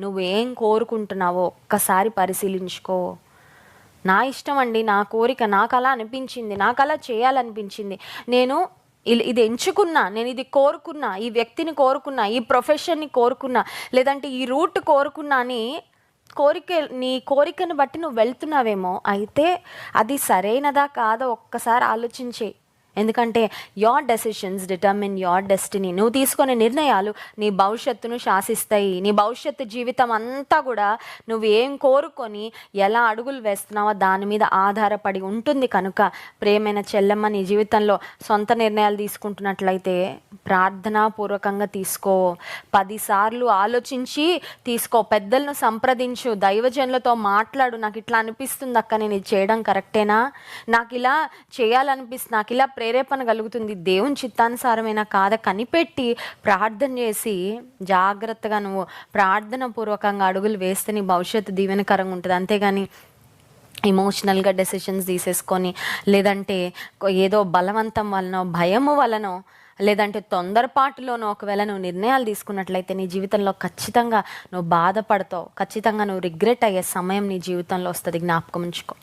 నువ్వేం కోరుకుంటున్నావో ఒక్కసారి పరిశీలించుకో. నా ఇష్టం అండి నా కోరిక నాకు అలా అనిపించింది నాకు అలా చేయాలనిపించింది. నేను ఇల్- ఇది ఎంచుకున్నా నేను ఇది కోరుకున్నా ఈ వ్యక్తిని కోరుకున్నా ఈ ప్రొఫెషన్ని కోరుకున్నా లేదంటే ఈ రూట్ కోరుకున్నా అని కోరిక నీ కోరికను బట్టి నువ్వు వెళ్తున్నావేమో అయితే అది సరైనదా కాదో ఒక్కసారి ఆలోచించే ఎందుకంటే your decisions determine your destiny నువ్వు తీసుకునే నిర్ణయాలు నీ భవిష్యత్తును శాసిస్తాయి. నీ భవిష్యత్తు జీవితం అంతా కూడా నువ్వు ఏం కోరుకొని ఎలా అడుగులు వేస్తున్నావో దాని మీద ఆధారపడి ఉంటుంది కనుక ప్రేమైన చెల్లెమ్మ నీ జీవితంలో సొంత నిర్ణయాలు తీసుకుంటున్నట్లయితే ప్రార్థనాపూర్వకంగా తీసుకో. పదిసార్లు ఆలోచించి తీసుకో. పెద్దలను సంప్రదించు. దైవజనులతో మాట్లాడు. నాకు ఇట్లా అనిపిస్తుంది అక్క నేను ఇది చేయడం కరెక్టేనా? నాకు ఇలా చేయాలనిపిస్తుంది నాకు ఇలా ప్రేరేపణ కలుగుతుంది. దేవుని చిత్తానుసారమైన కాదా కనిపెట్టి ప్రార్థన చేసి జాగ్రత్తగా నువ్వు ప్రార్థన పూర్వకంగా అడుగులు వేస్తే నీ భవిష్యత్తు దీవెనకరంగా ఉంటుంది. అంతేగాని ఎమోషనల్గా డెసిషన్స్ తీసేసుకొని లేదంటే ఏదో బలవంతం వలనో భయము వలనో లేదంటే తొందరపాటులోనో ఒకవేళ నువ్వు నిర్ణయాలు తీసుకున్నట్లయితే నీ జీవితంలో ఖచ్చితంగా నువ్వు బాధపడతావు. ఖచ్చితంగా నువ్వు రిగ్రెట్ అయ్యే సమయం నీ జీవితంలో వస్తుంది. జ్ఞాపకం ఉంచుకో.